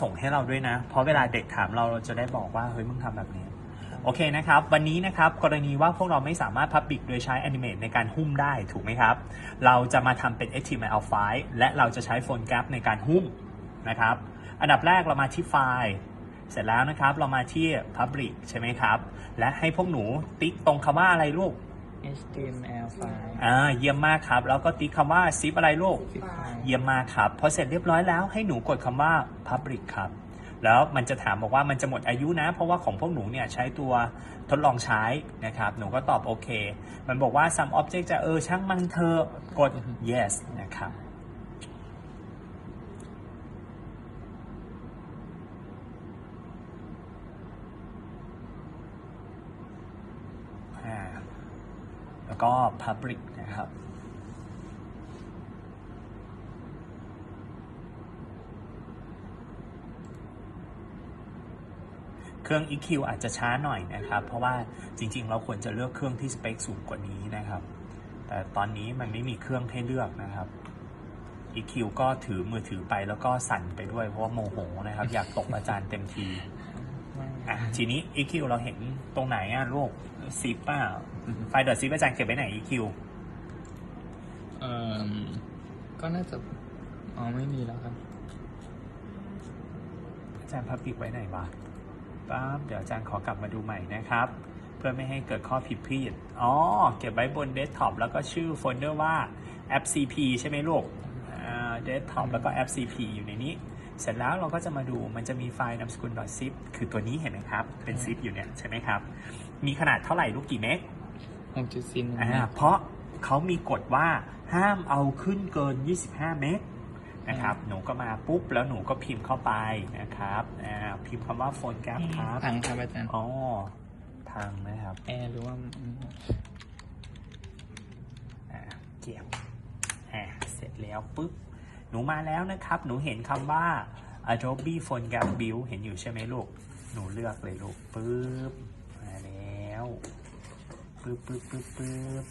ส่งให้เราด้วยนะ เพราะเวลาเด็กถามเราเราจะได้บอกว่าเฮ้ยมึงทำแบบนี้ โอเคนะครับ วันนี้นะครับกรณีว่าพวกเราไม่สามารถ Public โดยใช้ Animate ในการหุ้มได้ถูกไหมครับ เราจะมาทำเป็น HTML ไฟล์และเราจะใช้ Phone Gap ในการหุ้มนะครับ อันดับแรกเรามาที่ไฟล์ เสร็จแล้วนะครับเรามาที่ Public ใช่ไหมครับ และให้พวกหนูติ๊กตรงคำว่าอะไรลูก HTML ไฟล์ อ่าเยี่ยมมากครับ แล้วก็ติ๊กคำว่า zip อะไรลูกซิปไฟล์เยี่ยมมากครับ พอเสร็จเรียบร้อยแล้วให้หนูกดคำว่า public ครับ แล้วมันจะถามบอกว่ามันจะหมดอายุนะ เพราะว่าของพวกหนูเนี่ยใช้ตัวทดลองใช้นะครับ หนูก็ตอบโอเค มันบอกว่า some object จะเออช่างมันเธอะกด yes นะครับ อ่า แล้ว ก็ public นะครับ เครื่อง EQ อาจจะช้าหน่อยนะครับ เพราะว่าจริงๆ เราควรจะเลือกเครื่องที่สเปคสูงกว่านี้นะครับ แต่ตอนนี้มันไม่มีเครื่องให้เลือกนะครับ EQ ก็ถือมือถือไปแล้วก็สั่นไปด้วยเพราะว่าโมโหนะครับ อยากตกอาจารย์เต็มทีอะทีนี้ EQ เราเห็นตรงไหนอะลูก ซิปป่ะไฟล์ดอทซิปอาจารย์เก็บไว้ไหน EQ เอ่อก็น่าจะอ๋อไม่มีแล้วครับ อาจารย์พับปิกไว้ไหนวะปั๊บเดี๋ยวอาจารย์ขอกลับมาดูใหม่นะครับ เพื่อไม่ให้เกิดข้อผิดพลาดอ๋อ เก็บไว้บนเดสก์ท็อปแล้วก็ชื่อโฟลเดอร์ว่าแอป CP ใช่ไหมลูกเดสก์ท็อปแล้วก็แอป CP อยู่ในนี้ เสร็จแล้วเราก็จะมาดูมันจะมีไฟล์นามสกุล .zip คือตัวนี้เห็นไหมครับ เป็น zip อยู่เนี่ยใช่ไหมครับ มีขนาดเท่าไหร่ลูกกี่เมก6.4หนึ่งอ่าเพราะเขามีกฎว่าห้ามเอาขึ้นเกิน 25 เมกนะครับ หนูก็มาปุ๊บ แล้วหนูก็พิมพ์เข้าไปนะครับอ่าพิมพ์คำว่าโฟนแกรครับพังครับอาจารย์อ๋อทางนะครับแอร์หรือว่าอ่าเกี่ยวอ่าเสร็จแล้วปุ๊บ หนูมาแล้วนะครับ หนูเห็นคำว่า Adobe Phone Gap Build เห็นอยู่ใช่ไหมลูก หนูเลือกเลยลูกปุ๊บมาแล้วปุ๊บปุ๊บปุ๊บปุ๊บ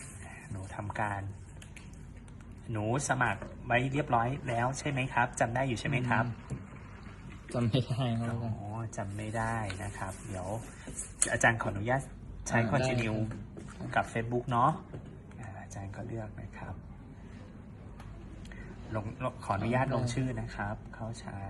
หนูทำการ หนูสมัครไว้เรียบร้อยแล้วใช่ไหมครับจำได้อยู่ใช่ไหมครับจำไม่ได้ครับอ๋อาอจารย์จำไม่ได้นะครับ เดี๋ยว อาจารย์ขออนุญาตใช้อ่าได้ continue ครับกับ Facebook เนาะอ่าอาจารย์ก็เลือกนะครับ ลงลงขออนุญาตลงชื่อนะครับ เขาใช้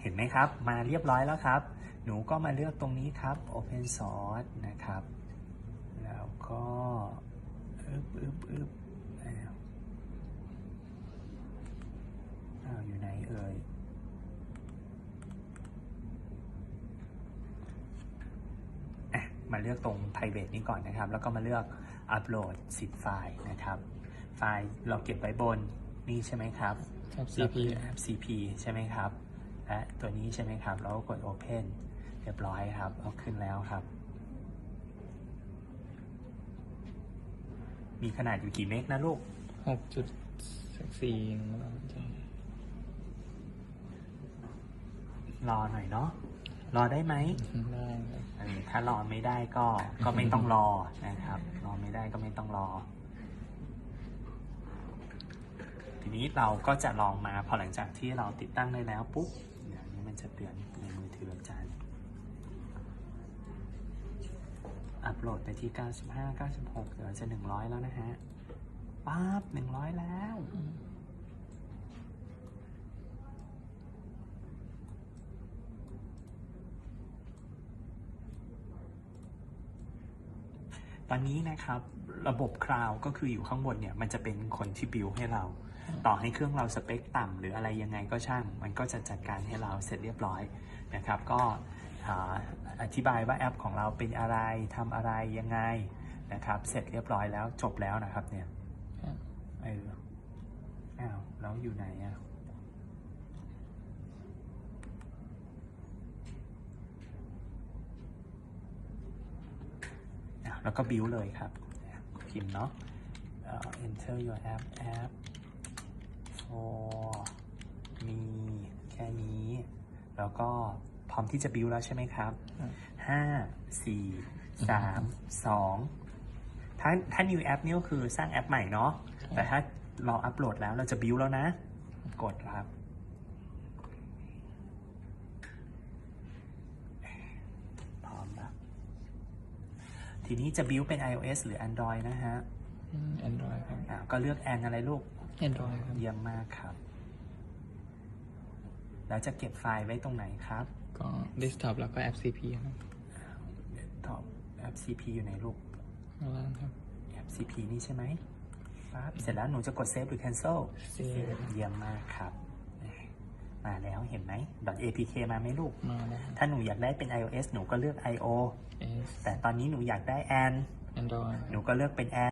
เห็นไหมครับ มาเรียบร้อยแล้วครับ หนูก็มาเลือกตรงนี้ครับ Open Source นะครับ แล้วก็อึบอึบอึบอ้าวอ้าวอยู่ไหนเอ่ย อะ มาเลือกตรง private นี้ก่อนนะครับ แล้วก็มาเลือก upload 10ไฟล์นะครับ ไฟล์เราเก็บไว้บนนี่ใช่ไหมครับครับ CP แล้วก็ CP ใช่ไหมครับ และตัวนี้ใช่ไหมครับแล้วก็กด Open เรียบร้อยครับ เอาขึ้นแล้วครับ มีขนาดอยู่กี่เมกนะลูก6.4หนึ่งแล้วอาจารย์รอหน่อยเนาะ รอได้ไหมได้ครับเออถ้ารอไม่ได้ก็ก็ไม่ต้องรอนะครับ รอไม่ได้ก็ไม่ต้องรอ ทีนี้เราก็จะลองมาพอหลังจากที่เราติดตั้งได้แล้วปุ๊บเดี๋ยวนี้มันจะเตือนในมือถืออาจารย์อัปโหลดไปที่ 95 96 เดี๋ยวจะ 100 แล้วนะฮะปั๊บ100 แล้ว ตอนนี้นะครับระบบคลาวก็คืออยู่ข้างบนเนี่ยมันจะเป็นคนที่บิวให้เรา ต่อให้เครื่องเราสเปคต่ำหรืออะไรยังไงก็ช่าง มันก็จะจัดการให้เราเสร็จเรียบร้อยนะครับก็อ่าอธิบายว่าแอปของเราเป็นอะไรทำอะไรยังไงนะครับ เสร็จเรียบร้อยแล้วจบแล้วนะครับเนี่ยครับเอออ้าวแล้วอยู่ไหนอะ แล้วก็บิวเลยครับ พิมพ์เนาะเอ่อ enter your app app for me แค่นี้ แล้วก็พร้อมที่จะบิวแล้วใช่ไหมครับห้าสี่สามสองถ้าถ้า new app นี่ก็คือสร้างแอปใหม่เนาะ แต่ถ้าเราอัปโหลดแล้วเราจะบิวแล้วนะ กดครับ พร้อมแล้ว ทีนี้จะบิวเป็น iOS หรือ Android นะฮะแอนดรอยครับอ่าก็เลือกแอนอะไรลูก แอนดรอยครับ เยี่ยมมากครับ แล้วจะเก็บไฟล์ไว้ตรงไหนครับก็เดสก์ท็อปแล้วก็แอป CP ครับตอบแอป CP อยู่ไหนลูก ข้างล่างครับ แอป CP นี่ใช่ไหมปั๊บเสร็จแล้วหนูจะกด save หรือ cancel Save เยี่ยมมากครับ มาแล้วเห็นไหม .apk มาไหมลูก มาแล้วครับถ้าหนูอยากได้เป็น iOS หนูก็เลือก io S แต่ตอนนี้หนูอยากได้ and Android หนูก็เลือกเป็น and